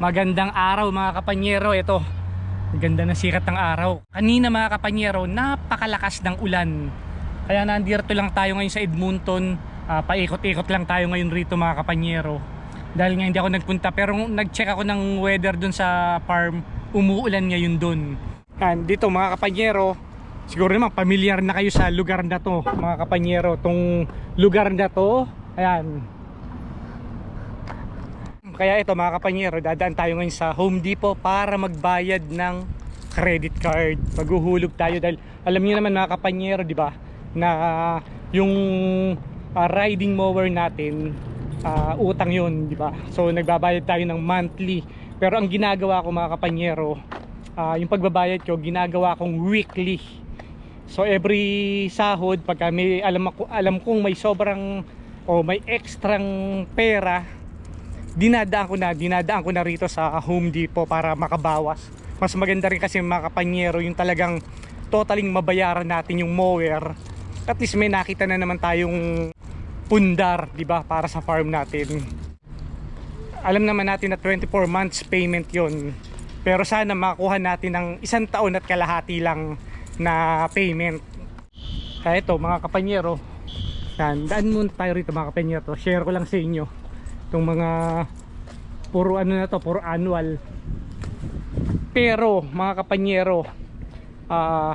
Magandang araw mga kapanyero. Ito, ganda ng sikat ng araw. Kanina mga kapanyero, napakalakas ng ulan. Kaya nandito lang tayo ngayon sa Edmonton. Ah, paikot-ikot lang tayo ngayon rito mga kapanyero. Dahil nga hindi ako nagpunta pero nag-check ako ng weather dun sa farm. Umuulan ngayon dun. Yan, dito mga kapanyero, siguro naman familiar na kayo sa lugar na to mga kapanyero. Tong lugar na to, ayan, kaya ito mga kapanyero, dadaan tayo ngayon sa Home Depot para magbayad ng credit card. Maghuhulog tayo dahil alam niyo naman mga kapanyero, di ba, na yung ah, riding mower natin, ah, utang yun, di ba? So nagbabayad tayo ng monthly. Pero ang ginagawa ko mga kapanyero, ah, yung pagbabayad ko, ginagawa kong weekly. So every sahod pagka may alam ako alam kong may sobrang o may ekstrang pera dinadaan ko na dinadaan ko na rito sa Home Depot para makabawas. Mas maganda rin kasi mga kapanyero yung talagang totaling mabayaran natin yung mower. At least may nakita na naman tayong pundar di ba para sa farm natin. Alam naman natin na 24 months payment yon pero sana makuha natin ng isang taon at kalahati lang na payment. Kaya ito mga kapanyero. Yan, daan muna tayo rito mga kapanyero. Share ko lang sa inyo itong mga puro ano na to puro annual. Pero mga kapanyero ah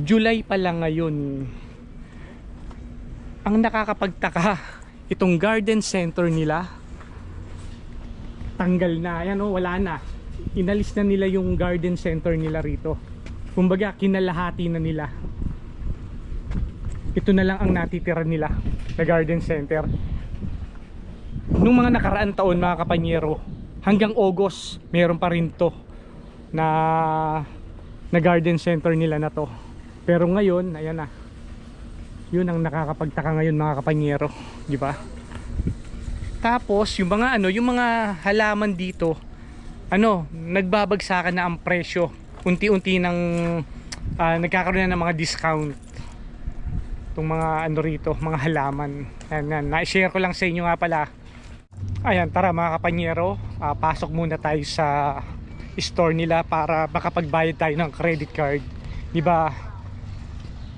July pa lang ngayon. Ang nakakapagtaka itong garden center nila tanggal na. Ayan oh wala na. Inalis na nila yung garden center nila rito. Kumbaga kinalahati na nila. Ito na lang ang natitira nila na garden center nung mga nakaraan taon mga kapanyero hanggang August meron pa rin to na na garden center nila na to. Pero ngayon ayan na. Yun ang nakakapagtaka ngayon mga kapanyero di ba? Tapos yung mga ano yung mga halaman dito ano nagbabagsakan na ang presyo. Unti-unti nang ah, nagkakaroon na ng mga discount. Itong mga ano rito mga halaman. Yan, yan. na-share ko lang sa inyo nga pala Ayan, tara mga kapanyero, ah, pasok muna tayo sa store nila para makapagbayad tayo ng credit card. 'Di ba?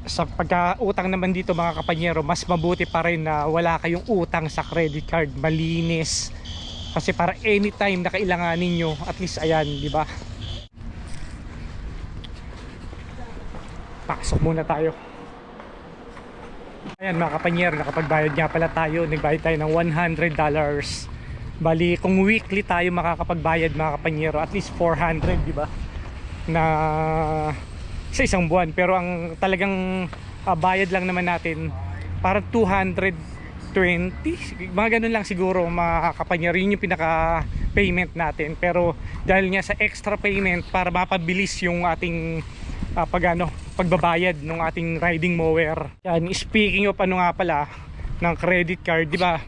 Sa pagka-utang naman dito mga kapanyero, mas mabuti pa rin na wala kayong utang sa credit card, malinis. Kasi para anytime na kailanganin nyo, at least ayan, 'di ba? Pasok muna tayo. Ayan mga kapanyero, nakapagbayad nga pala tayo. Nagbayad tayo ng $100. Bali, kung weekly tayo makakapagbayad mga kapanyero, at least 400, di ba? Na sa isang buwan. Pero ang talagang ah, bayad lang naman natin, parang 220. Mga ganun lang siguro mga kapanyero. Yun yung pinaka payment natin. Pero dahil nga sa extra payment para mapabilis yung ating ah, pag pagbabayad ng ating riding mower. Yan, speaking of ano nga pala ng credit card, di ba?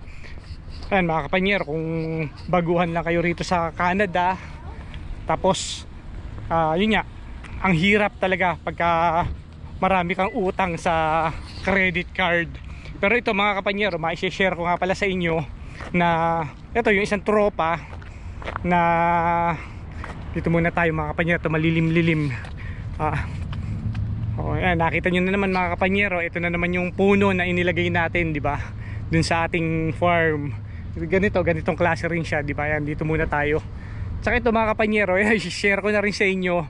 Yan mga kapanyero, kung baguhan lang kayo rito sa Canada, tapos ah, yun nga, ang hirap talaga pagka marami kang utang sa credit card. Pero ito mga kapanyero, ma-share ko nga pala sa inyo na ito yung isang tropa na dito muna tayo mga kapanyero, ito malilim-lilim. Ah, Oh, yan, nakita nyo na naman mga kapanyero, ito na naman yung puno na inilagay natin, di ba? Dun sa ating farm. Ganito, ganitong klase rin siya, di ba? Yan, dito muna tayo. Tsaka ito mga kapanyero, eh, share ko na rin sa inyo.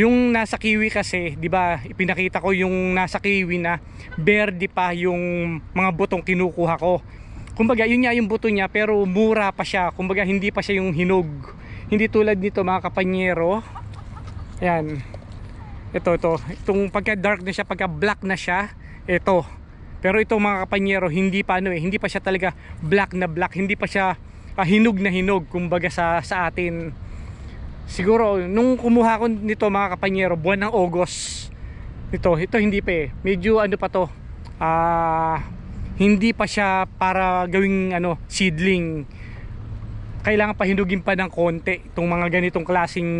Yung nasa kiwi kasi, di ba, ipinakita ko yung nasa kiwi na verde pa yung mga butong kinukuha ko. Kumbaga, yun nga yung buto niya, pero mura pa siya. Kumbaga, hindi pa siya yung hinog. Hindi tulad nito mga kapanyero. Yan ito ito. Itong pagka dark na siya pagka black na siya ito. Pero ito mga kapanyero hindi pa ano eh hindi pa siya talaga black na black. Hindi pa siya ah, hinog na hinog kumbaga sa sa atin. Siguro nung kumuha ko nito mga kapanyero buwan ng August ito ito hindi pa eh. Medyo ano pa to ah hindi pa siya para gawing ano seedling. Kailangan pa hinugin pa ng konti itong mga ganitong klasing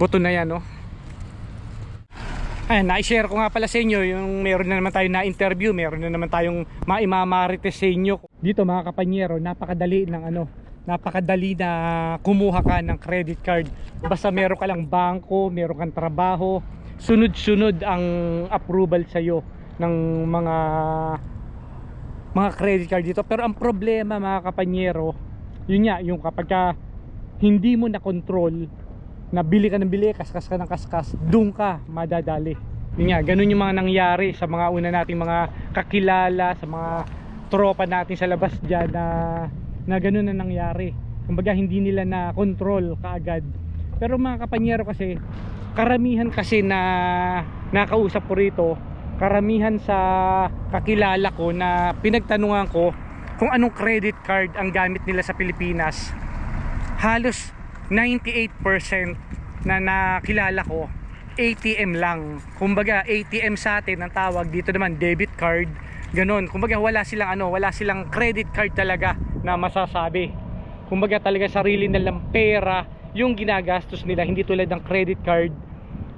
buto na yan no Ayan, na-share ko nga pala sa inyo yung meron na naman tayo na interview, meron na naman tayong maimamarites sa inyo. Dito mga kapanyero, napakadali ng ano, napakadali na kumuha ka ng credit card basta meron ka lang bangko meron kang trabaho sunod-sunod ang approval sa iyo ng mga mga credit card dito pero ang problema mga kapanyero yun nga yung kapag ka hindi mo na control na bili ka ng bili kaskas ka ng kaskas doon ka madadali. Yun nga ganun yung mga nangyari sa mga una nating mga kakilala sa mga tropa natin sa labas dyan na na ganun na nangyari. Kumbaga hindi nila na control kaagad. Pero mga kapanyero kasi karamihan kasi na nakausap ko rito karamihan sa kakilala ko na pinagtanungan ko kung anong credit card ang gamit nila sa Pilipinas. Halos 98% na nakilala ko ATM lang. Kumbaga ATM sa atin ang tawag dito naman debit card. Ganon. Kumbaga wala silang ano wala silang credit card talaga na masasabi. Kumbaga talaga sarili nilang pera yung ginagastos nila hindi tulad ng credit card.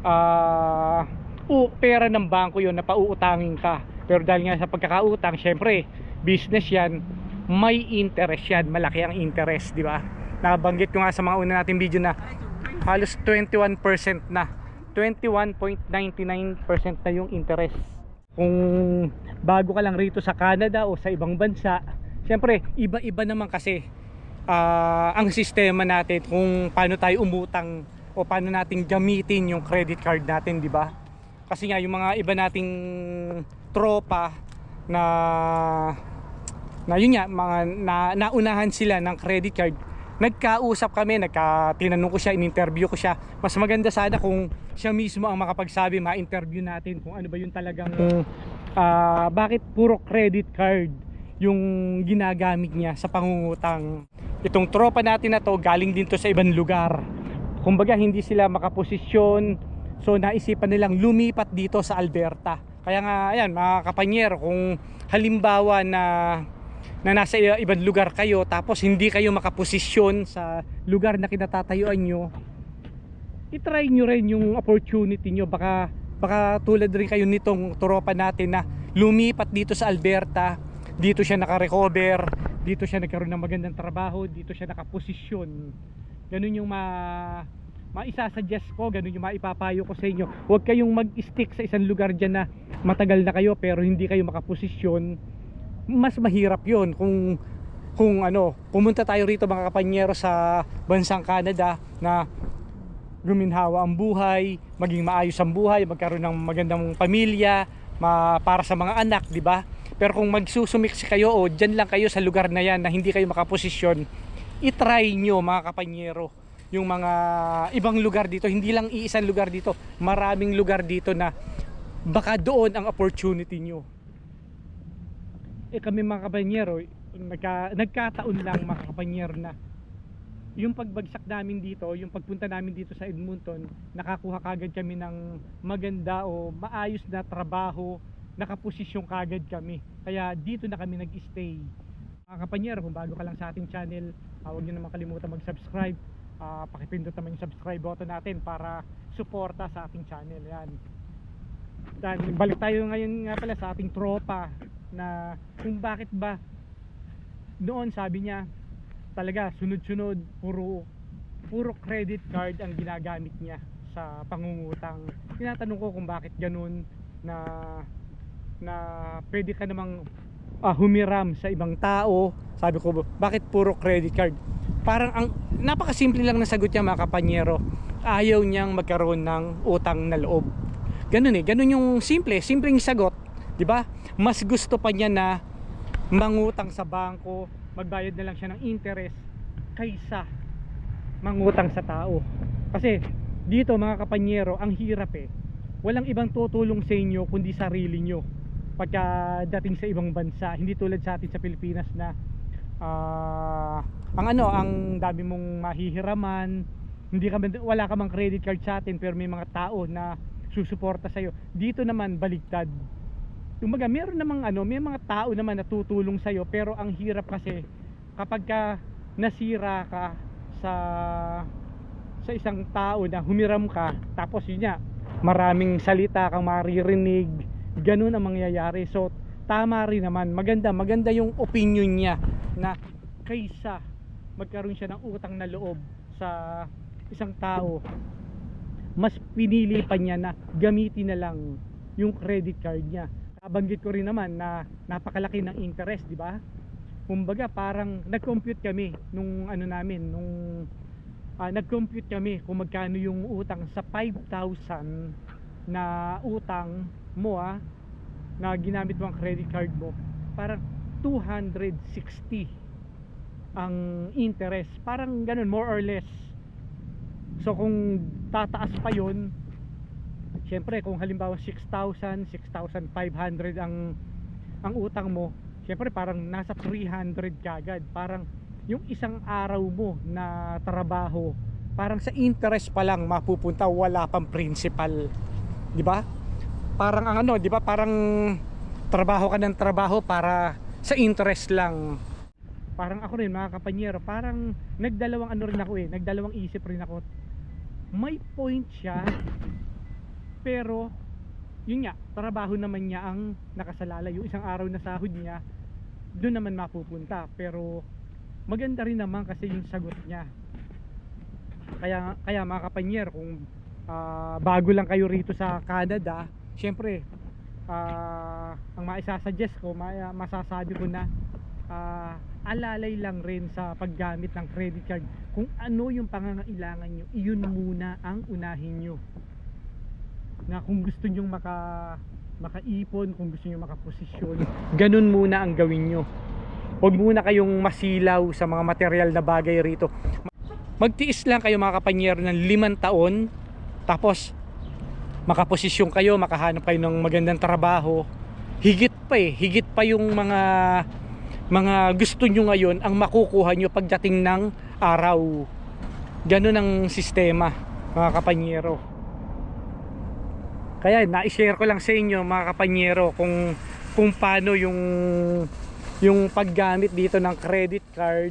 Ah u pera ng bangko yon na pauutangin ka. Pero dahil nga sa pagkakautang syempre business yan may interest yan malaki ang interest di ba nabanggit ko nga sa mga una nating video na halos 21% na. 21.99% na yung interest. Kung bago ka lang rito sa Canada o sa ibang bansa syempre iba-iba naman kasi ah, ang sistema natin kung paano tayo umutang o paano nating gamitin yung credit card natin di ba? Kasi nga yung mga iba nating tropa na na yun nga mga na, naunahan sila ng credit card nagkausap kami nagka ko siya in-interview ko siya. Mas maganda sana kung siya mismo ang makapagsabi ma-interview natin kung ano ba yung talagang ah, bakit puro credit card yung ginagamit niya sa pangungutang. Itong tropa natin na to galing din to sa ibang lugar. Kumbaga hindi sila makaposisyon. So naisipan nilang lumipat dito sa Alberta. Kaya nga ayan mga kapanyero kung halimbawa na na nasa ibang lugar kayo tapos hindi kayo makaposisyon sa lugar na kinatatayuan nyo itry nyo rin yung opportunity nyo baka, baka tulad rin kayo nitong tropa natin na lumipat dito sa Alberta dito siya nakarecover dito siya nagkaroon ng magandang trabaho dito siya nakaposisyon ganun yung ma maisasuggest ko, ganun yung maipapayo ko sa inyo. Huwag kayong mag-stick sa isang lugar dyan na matagal na kayo pero hindi kayo makaposisyon. Mas mahirap yon kung kung ano, pumunta tayo rito mga kapanyero sa bansang Canada na guminhawa ang buhay, maging maayos ang buhay, magkaroon ng magandang pamilya, ma, para sa mga anak, di ba? Pero kung magsusumiksi kayo o dyan lang kayo sa lugar na yan na hindi kayo makaposisyon, itry nyo mga kapanyero yung mga ibang lugar dito, hindi lang iisang lugar dito, maraming lugar dito na baka doon ang opportunity nyo. Eh kami mga kapanyero, nagka, nagkataon lang mga kapanyero na yung pagbagsak namin dito, yung pagpunta namin dito sa Edmonton, nakakuha kagad kami ng maganda o maayos na trabaho, nakaposisyon kagad kami. Kaya dito na kami nag-stay. Mga kapanyero, kung bago ka lang sa ating channel, uh, huwag nyo naman kalimutan mag-subscribe. Uh, pakipindot naman yung subscribe button natin para suporta sa ating channel. Yan. Dan, balik tayo ngayon nga pala sa ating tropa na kung bakit ba noon sabi niya talaga sunod-sunod puro puro credit card ang ginagamit niya sa pangungutang. Tinatanong ko kung bakit ganun na na pwede ka namang ah, humiram sa ibang tao. Sabi ko, bakit puro credit card? Parang ang napakasimple lang na sagot niya mga kapanyero. Ayaw niyang magkaroon ng utang na loob. Ganun eh, ganun yung simple, simpleng sagot, 'di ba? Mas gusto pa niya na mangutang sa bangko, magbayad na lang siya ng interest kaysa mangutang sa tao. Kasi dito mga kapanyero, ang hirap eh. Walang ibang tutulong sa inyo kundi sarili nyo. Pagka dating sa ibang bansa, hindi tulad sa atin sa Pilipinas na ah, ang ano, ang dami mong mahihiraman, hindi ka wala ka mang credit card sa atin pero may mga tao na susuporta sa iyo. Dito naman baliktad. Kumbaga, meron namang ano, may mga tao naman na tutulong sa iyo pero ang hirap kasi kapag ka nasira ka sa sa isang tao na humiram ka tapos yun nga maraming salita kang maririnig ganun ang mangyayari so tama rin naman maganda maganda yung opinion niya na kaysa magkaroon siya ng utang na loob sa isang tao, mas pinili pa niya na gamitin na lang yung credit card niya. Nabanggit ko rin naman na napakalaki ng interest, di ba? Kumbaga parang nag-compute kami nung ano namin, nung ah, nag-compute kami kung magkano yung utang sa 5,000 na utang mo ah, na ginamit mo ang credit card mo. Parang 260 ang interest. Parang ganun, more or less. So kung tataas pa yon Siyempre kung halimbawa 6,000, 6,500 ang ang utang mo, siyempre parang nasa 300 kagad. Parang yung isang araw mo na trabaho, parang sa interest pa lang mapupunta, wala pang principal. 'Di ba? Parang ang ano, 'di ba? Parang trabaho ka ng trabaho para sa interest lang. Parang ako rin mga kapanyero, parang nagdalawang ano rin ako eh, nagdalawang isip rin ako. May point siya, pero yun nga, trabaho naman niya ang nakasalala. Yung isang araw na sahod niya, doon naman mapupunta. Pero maganda rin naman kasi yung sagot niya. Kaya, kaya mga kapanyer, kung ah, bago lang kayo rito sa Canada, syempre, ah, ang maisasuggest ko, ma- masasabi ko na ah, alalay lang rin sa paggamit ng credit card. Kung ano yung pangangailangan nyo, iyon muna ang unahin nyo na kung gusto nyo maka makaipon, kung gusto nyo makaposisyon, ganun muna ang gawin nyo. Huwag muna kayong masilaw sa mga material na bagay rito. Magtiis lang kayo mga kapanyero ng limang taon, tapos makaposisyon kayo, makahanap kayo ng magandang trabaho. Higit pa eh, higit pa yung mga mga gusto nyo ngayon ang makukuha nyo pagdating ng araw. Ganun ang sistema mga kapanyero. Kaya na-share ko lang sa inyo mga kapanyero kung kung paano yung yung paggamit dito ng credit card.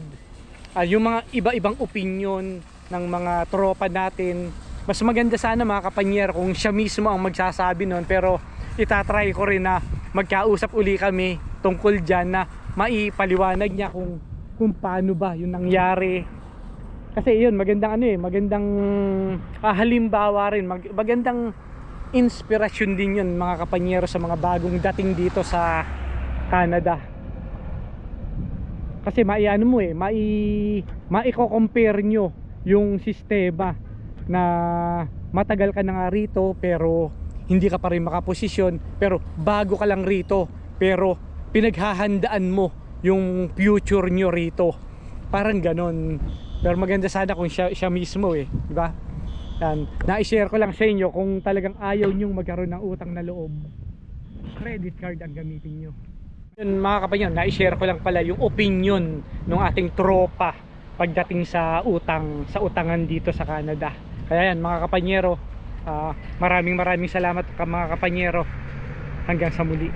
Ah, yung mga iba-ibang opinion ng mga tropa natin. Mas maganda sana mga kapanyero kung siya mismo ang magsasabi nun pero itatry ko rin na magkausap uli kami tungkol dyan na maipaliwanag niya kung kung paano ba yung nangyari kasi yun magandang ano eh magandang ah, halimbawa rin mag, magandang inspirasyon din yun mga kapanyero sa mga bagong dating dito sa Canada. Kasi maiano mo eh mai maiko-compare nyo yung sistema na matagal ka na nga rito pero hindi ka pa rin makaposisyon pero bago ka lang rito pero pinaghahandaan mo yung future nyo rito. Parang ganon. Pero maganda sana kung siya, siya mismo eh di ba yan. Na-share ko lang sa inyo kung talagang ayaw nyong magkaroon ng utang na loob. Credit card ang gamitin nyo. Yun mga kapanyon na-share ko lang pala yung opinion ng ating tropa pagdating sa utang sa utangan dito sa Canada. Kaya yan mga kapanyero ah, maraming maraming salamat ka mga kapanyero. Hanggang sa muli